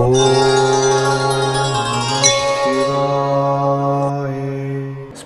Oh.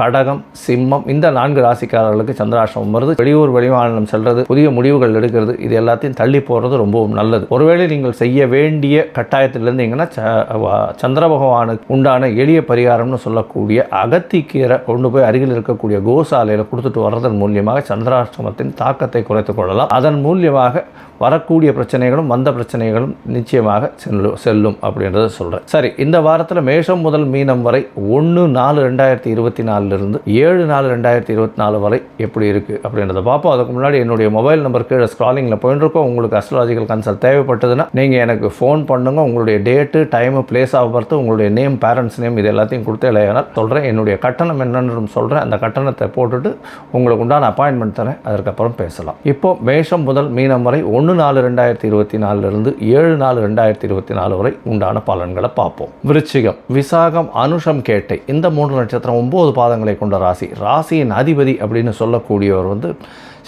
கடகம் சிம்மம் இந்த நான்கு ராசிக்காரர்களுக்கு சந்திராஷ்டமம் வருது. வெளியூர் வெளிமாநிலம் செல்றது புதிய முடிவுகள் எடுக்கிறது இது எல்லாத்தையும் தள்ளி போகிறது ரொம்பவும் நல்லது. ஒருவேளை நீங்கள் செய்ய வேண்டிய கட்டாயத்தில் இருந்தீங்கன்னா ச- சந்திர பகவானுக்கு உண்டான எளிய பரிகாரம்னு சொல்லக்கூடிய அகத்திக்கீரை கொண்டு போய் அருகில் இருக்கக்கூடிய கோசாலையில் கொடுத்துட்டு வர்றதன் மூலியமாக சந்திராஷ்டமத்தின் தாக்கத்தை குறைத்துக் கொள்ளலாம். அதன் மூலியமாக வரக்கூடிய பிரச்சனைகளும் வந்த பிரச்சனைகளும் நிச்சயமாக செல்லும் செல்லும் அப்படின்றத சொல்கிறேன் சரி இந்த வாரத்தில் மேஷம் முதல் மீனம் வரை ஒன்று நாலு ரெண்டாயிரத்தி இருபத்தி நாலு நாலுலேருந்து ஏழு நாலு ரெண்டாயிரத்தி இருபத்தி நாலு வரை எப்படி இருக்குது அப்படின்றத பார்ப்போம். அதுக்கு முன்னாடி என்னுடைய மொபைல் நம்பர் கீழே ஸ்க்ராலிங்கில் போயிட்டுருக்கோம் உங்களுக்கு அஸ்ட்ராலஜிக்கல் கன்சல்ட் தேவைப்பட்டதுன்னா நீங்கள் எனக்கு ஃபோன் பண்ணுங்க. உங்களுடைய date time place of birth உங்களுடைய நேம் பேரண்ட்ஸ் நேம் இது எல்லாத்தையும் கொடுத்து இல்லையானால் சொல்கிறேன் என்னுடைய கட்டணம் என்னன்னு சொல்கிறேன் அந்த கட்டணத்தை போட்டுட்டு உங்களுக்கு உண்டான அப்பாயின்மெண்ட் தரேன். அதற்கப்புறம் பேசலாம். இப்போ மேஷம் முதல் மீனம் வரை ஒன்று நாலு ரெண்டாயிரத்தி இருபத்தி நாலுலேருந்து ஏழு நாலு ரெண்டாயிரத்தி இருபத்தி நாலு வரை உண்டான பலன்களை பார்ப்போம். விருச்சிகம் விசாகம் அனுஷம் கேட்டை இந்த மூன்று நட்சத்திரம் ஒம்பது பாதங்கள் கொண்ட ராசி. ராசியின் அதிபதி அப்படின்னு சொல்லக்கூடியவர் வந்து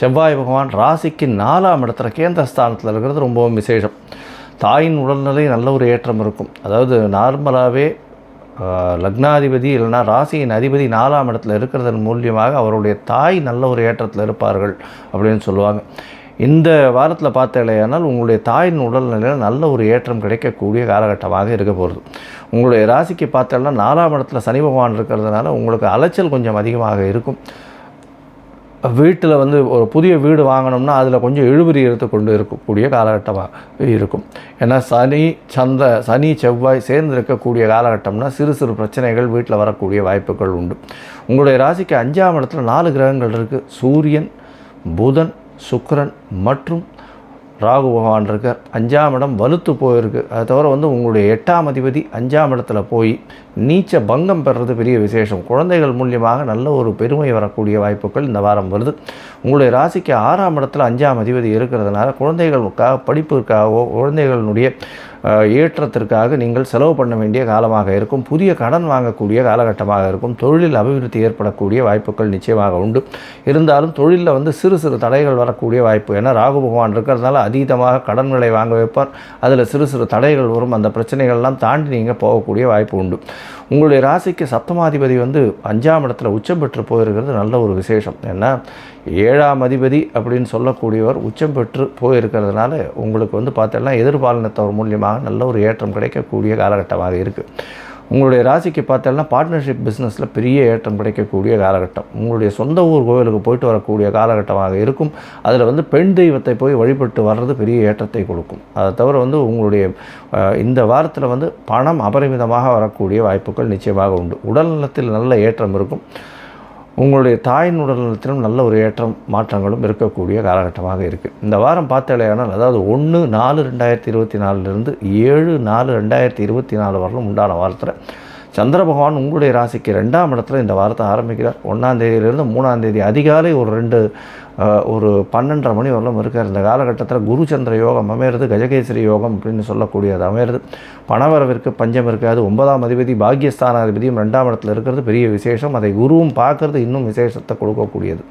செவ்வாய் பகவான் ராசிக்கு நாலாம் இடத்துல கேந்திர ஸ்தானத்தில் இருக்கிறது ரொம்பவும் விசேஷம். தாயின் உடல்நிலை நல்ல ஒரு ஏற்றம் இருக்கும். அதாவது நார்மலாகவே லக்னாதிபதி இல்லைன்னா ராசியின் அதிபதி நாலாம் இடத்துல இருக்கிறதன் மூலியமாக அவருடைய தாய் நல்ல ஒரு ஏற்றத்தில் இருப்பார்கள் அப்படின்னு சொல்லுவாங்க. இந்த வாரத்தில் பார்த்தேலையானால் உங்களுடைய தாயின் உடல்நிலையில் நல்ல ஒரு ஏற்றம் கிடைக்கக்கூடிய காலகட்டமாக இருக்க போகிறது உங்களுடைய ராசிக்கு பார்த்தேன்னா நாலாம் இடத்துல சனி பகவான் இருக்கிறதுனால உங்களுக்கு அலைச்சல் கொஞ்சம் அதிகமாக இருக்கும். வீட்டில் வந்து ஒரு புதிய வீடு வாங்கினோம்னா அதில் கொஞ்சம் இழுபறி எடுத்துக்கொண்டு இருக்கக்கூடிய காலகட்டமாக இருக்கும். ஏன்னா சனி சந்த சனி செவ்வாய் சேர்ந்து இருக்கக்கூடிய காலகட்டம்னா சிறு சிறு பிரச்சனைகள் வீட்டில் வரக்கூடிய வாய்ப்புகள் உண்டு. உங்களுடைய ராசிக்கு அஞ்சாம் இடத்துல நாலு கிரகங்கள் இருக்குது சூரியன் புதன் சுக்கரன் மற்றும் ராகு பகவான் இருக்கார். அஞ்சாம் இடம் வலுத்து போயிருக்கு. அதை தவிர வந்து உங்களுடைய எட்டாம் அதிபதி அஞ்சாம் இடத்துல போய் நீச்ச பங்கம் பெறுறது பெரிய விசேஷம். குழந்தைகள் மூலியமாக நல்ல ஒரு பெருமை வரக்கூடிய வாய்ப்புகள் இந்த வாரம் வருது. உங்களுடைய ராசிக்கு ஆறாம் இடத்துல அஞ்சாம் அதிபதி இருக்கிறதுனால குழந்தைகளுக்காக படிப்பிற்காகவோ குழந்தைகளுடைய ஏற்றத்திற்காக நீங்கள் செலவு பண்ண வேண்டிய காலமாக இருக்கும். புதிய கடன் வாங்கக்கூடிய காலகட்டமாக இருக்கும். தொழிலில் அபிவிருத்தி ஏற்படக்கூடிய வாய்ப்புகள் நிச்சயமாக உண்டு. இருந்தாலும் தொழிலில் வந்து சிறு சிறு தடைகள் வரக்கூடிய வாய்ப்பு. ஏன்னா ராகு பகவான் இருக்கிறதுனால அதீதமாக கடன்களை வாங்க வைப்பார். அதில் சிறு சிறு தடைகள் வரும். அந்த பிரச்சனைகள்லாம் தாண்டி நீங்கள் போகக்கூடிய வாய்ப்பு உண்டு. உங்களுடைய ராசிக்கு சப்தமாதிபதி வந்து அஞ்சாம் இடத்துல உச்சம் பெற்று போயிருக்கிறது நல்ல ஒரு விசேஷம். ஏன்னா ஏழாம் அதிபதி அப்படின்னு சொல்லக்கூடியவர் உச்சம் பெற்று போயிருக்கிறதுனால உங்களுக்கு வந்து பார்த்தோன்னா எதிர்பாலினத்தவர் மூலியமாக நல்ல ஒரு ஏற்றம் கிடைக்கக்கூடிய காலகட்டமாக இருக்குது உங்களுடைய ராசிக்கு பார்த்தோன்னா பார்ட்னர்ஷிப் பிஸ்னஸில் பெரிய ஏற்றம் கிடைக்கக்கூடிய காலகட்டம். உங்களுடைய சொந்த ஊர் கோவிலுக்கு போயிட்டு வரக்கூடிய காலகட்டமாக இருக்கும். அதில் வந்து பெண் தெய்வத்தை போய் வழிபட்டு வர்றது பெரிய ஏற்றத்தை கொடுக்கும். அதை தவிர வந்து உங்களுடைய இந்த வாரத்தில் வந்து பணம் அபரிமிதமாக வரக்கூடிய வாய்ப்புகள் நிச்சயமாக உண்டு. உடல் நலத்தில் நல்ல ஏற்றம் இருக்கும். உங்களுடைய தாயின் உடல்நலத்திலும் நல்ல ஒரு ஏற்றம் மாற்றங்களும் இருக்கக்கூடிய காலகட்டமாக இருக்குது இந்த வாரம் பார்த்தாலேயானால் அதாவது ஒன்று நாலு ரெண்டாயிரத்தி இருபத்தி நாலுலேருந்து ஏழு நாலு ரெண்டாயிரத்தி இருபத்தி நாலு வரலும் உண்டான வாரத்தில் சந்திர பகவான் உங்களுடைய ராசிக்கு ரெண்டாம் இடத்துல இந்த வாரத்தை ஆரம்பிக்கிறார். ஒன்றாம் தேதியிலிருந்து மூணாம் தேதி அதிகாலை ஒரு ரெண்டு ஒரு பன்னெண்டரை மணி வரலும் இருக்கார். இந்த காலகட்டத்தில் குருச்சந்திர யோகம் அமையிறது கஜகேசரி யோகம் அப்படின்னு சொல்லக்கூடியது அமையிறது. பணவரவிற்கு பஞ்சம் இருக்காது. ஒன்பதாம் அதிபதி பாக்யஸ்தானாதிபதியும் ரெண்டாம் இடத்துல இருக்கிறது பெரிய விசேஷம். அதை குருவும் பார்க்கறது இன்னும் விசேஷத்தை கொடுக்கக்கூடியது.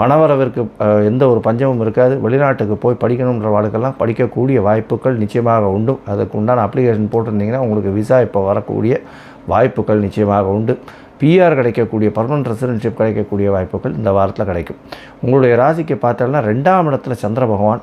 பணவரவிற்கு எந்த ஒரு பஞ்சமும் இருக்காது. வெளிநாட்டுக்கு போய் படிக்கணுன்ற வாழ்க்கெல்லாம் படிக்கக்கூடிய வாய்ப்புகள் நிச்சயமாக உண்டு. அதுக்கு உண்டான அப்ளிகேஷன் போட்டிருந்தீங்கன்னா உங்களுக்கு விசா இப்போ வரக்கூடிய வாய்ப்புகள் நிச்சயமாக உண்டு. பிஆர் கிடைக்கக்கூடிய பர்மனன்ட் ரெசிடென்ஷிப் கிடைக்கக்கூடிய வாய்ப்புகள் இந்த வாரத்தில் கிடைக்கும். உங்களுடைய ராசிக்கு பார்த்தோம்னா ரெண்டாம் இடத்துல சந்திர பகவான்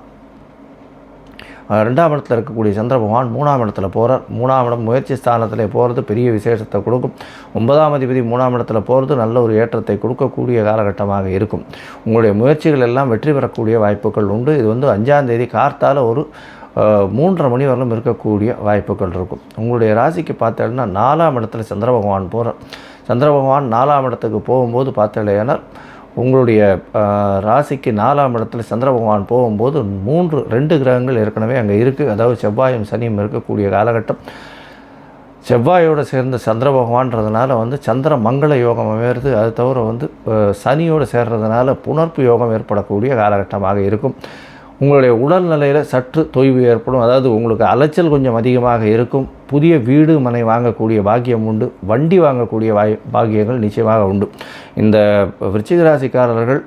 ரெண்டாம் இடத்துல இருக்கக்கூடிய சந்திர பகவான் மூணாம் இடத்துல போகிறார் மூணாம் இடம் முயற்சி ஸ்தானத்தில் போகிறது பெரிய விசேஷத்தை கொடுக்கும். ஒன்பதாம் அதிபதி மூணாம் இடத்துல போகிறது நல்ல ஒரு ஏற்றத்தை கொடுக்கக்கூடிய காலகட்டமாக இருக்கும். உங்களுடைய முயற்சிகள் எல்லாம் வெற்றி பெறக்கூடிய வாய்ப்புகள் உண்டு. இது வந்து அஞ்சாம் தேதி கார்த்தால் ஒரு மூன்றரை மணி வரலும் இருக்கக்கூடிய வாய்ப்புகள் இருக்கும். உங்களுடைய ராசிக்கு பார்த்தோம்னா நாலாம் இடத்துல சந்திர பகவான் போகிறார் சந்திர பகவான் நாலாம் இடத்துக்கு போகும்போது பார்த்தீங்கன்னா உங்களுடைய ராசிக்கு நாலாம் இடத்துல சந்திர பகவான் போகும்போது மூன்று ரெண்டு கிரகங்கள் ஏற்கனவே அங்கே இருக்குது அதாவது செவ்வாயும் சனியும் இருக்கக்கூடிய காலகட்டம். செவ்வாயோடு சேர்ந்த சந்திர பகவான்றதுனால வந்து சந்திர மங்கள யோகம் அமையிறது. அது தவிர வந்து சனியோடு சேர்றதுனால புணர்ப்பு யோகம் ஏற்படக்கூடிய காலகட்டமாக இருக்கும். உங்களுடைய உடல்நிலையில் சற்று தொய்வு ஏற்படும். அதாவது உங்களுக்கு அலைச்சல் கொஞ்சம் அதிகமாக இருக்கும். புதிய வீடு மனை வாங்கக்கூடிய பாக்கியம் உண்டு. வண்டி வாங்கக்கூடிய வாய் பாக்கியங்கள் நிச்சயமாக உண்டு. இந்த விருச்சிகராசிக்காரர்கள்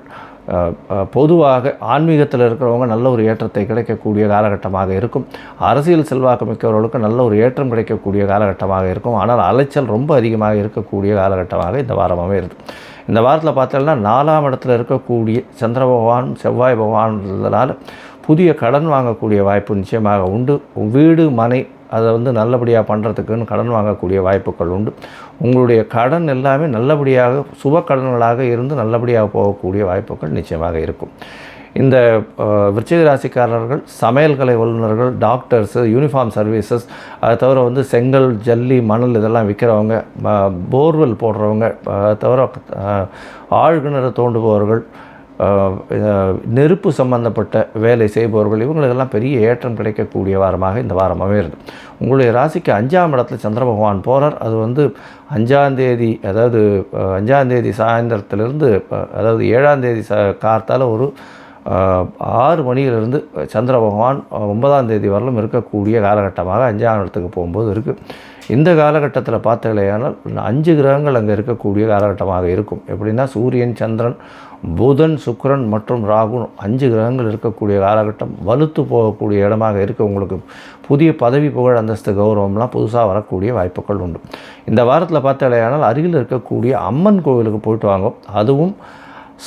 பொதுவாக ஆன்மீகத்தில் இருக்கிறவங்க நல்ல ஒரு ஏற்றத்தை கிடைக்கக்கூடிய காலகட்டமாக இருக்கும். அரசியல் செல்வாக்கு மிக்கவர்களுக்கு நல்ல ஒரு ஏற்றம் கிடைக்கக்கூடிய காலகட்டமாக இருக்கும். ஆனால் அலைச்சல் ரொம்ப அதிகமாக இருக்கக்கூடிய காலகட்டமாக இந்த வாரம் அமைகிறது இந்த வாரத்தில் பார்த்தோம்னா நாலாம் இடத்துல இருக்கக்கூடிய சந்திர பகவான் செவ்வாய் பகவான்றதுனால புதிய கடன் வாங்கக்கூடிய வாய்ப்பு நிச்சயமாக உண்டு. வீடு மனை அதை வந்து நல்லபடியாக பண்ணுறதுக்குன்னு கடன் வாங்கக்கூடிய வாய்ப்புகள் உண்டு. உங்களுடைய கடன் எல்லாமே நல்லபடியாக சுப கடன்களாக இருந்து நல்லபடியாக போகக்கூடிய வாய்ப்புகள் நிச்சயமாக இருக்கும். இந்த விருச்சிக ராசிக்காரர்கள் சமையல் கலை வல்லுநர்கள் டாக்டர்ஸு யூனிஃபார்ம் சர்வீசஸ் அதை தவிர வந்து செங்கல் ஜல்லி மணல் இதெல்லாம் விற்கிறவங்க போர்வெல் போடுறவங்க அதை தவிர ஆழ்கிணறு தோண்டுபவர்கள் நெருப்பு சம்பந்தப்பட்ட வேலை செய்பவர்கள் இவங்களுக்கெல்லாம் பெரிய ஏற்றம் கிடைக்கக்கூடிய வாரமாக இந்த வாரம் அமையிறது உங்களுடைய ராசிக்கு அஞ்சாம் இடத்துல சந்திர பகவான் போகிறார் அது வந்து அஞ்சாந்தேதி அதாவது அஞ்சாந்தேதி சாயந்தரத்திலிருந்து அதாவது ஏழாந்தேதி ச கார்த்தால் ஒரு ஆறு மணியிலிருந்து சந்திர பகவான் ஒன்பதாம் தேதி வரலும் இருக்கக்கூடிய காலகட்டமாக அஞ்சாம் இடத்துக்கு போகும்போது இருக்குது இந்த காலகட்டத்தில் பார்த்தீங்களேயானால் அஞ்சு கிரகங்கள் அங்கே இருக்கக்கூடிய காலகட்டமாக இருக்கும். எப்படின்னா சூரியன் சந்திரன் புதன் சுக்கரன் மற்றும் ராகு அஞ்சு கிரகங்கள் இருக்கக்கூடிய காலகட்டம் வலுத்து போகக்கூடிய இடமாக இருக்க. உங்களுக்கு புதிய பதவி புகழ் அந்தஸ்து கௌரவம்லாம் புதுசாக வரக்கூடிய வாய்ப்புகள் உண்டு. இந்த வாரத்தில் பார்த்தாலேயானால் அருகில் இருக்கக்கூடிய அம்மன் கோவிலுக்கு போயிட்டு வாங்க. அதுவும்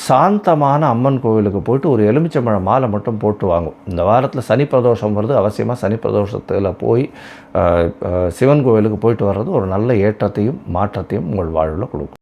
சாந்தமான அம்மன் கோவிலுக்கு போயிட்டு ஒரு எலுமிச்சம்பழம் மாலை மட்டும் போட்டு வாங்கும். இந்த வாரத்தில் சனி பிரதோஷம் வருது. அவசியமாக சனி பிரதோஷத்தில் போய் சிவன் கோவிலுக்கு போயிட்டு வர்றது ஒரு நல்ல ஏற்றத்தையும் மாற்றத்தையும் உங்கள் வாழ்வில் கொடுக்கும்.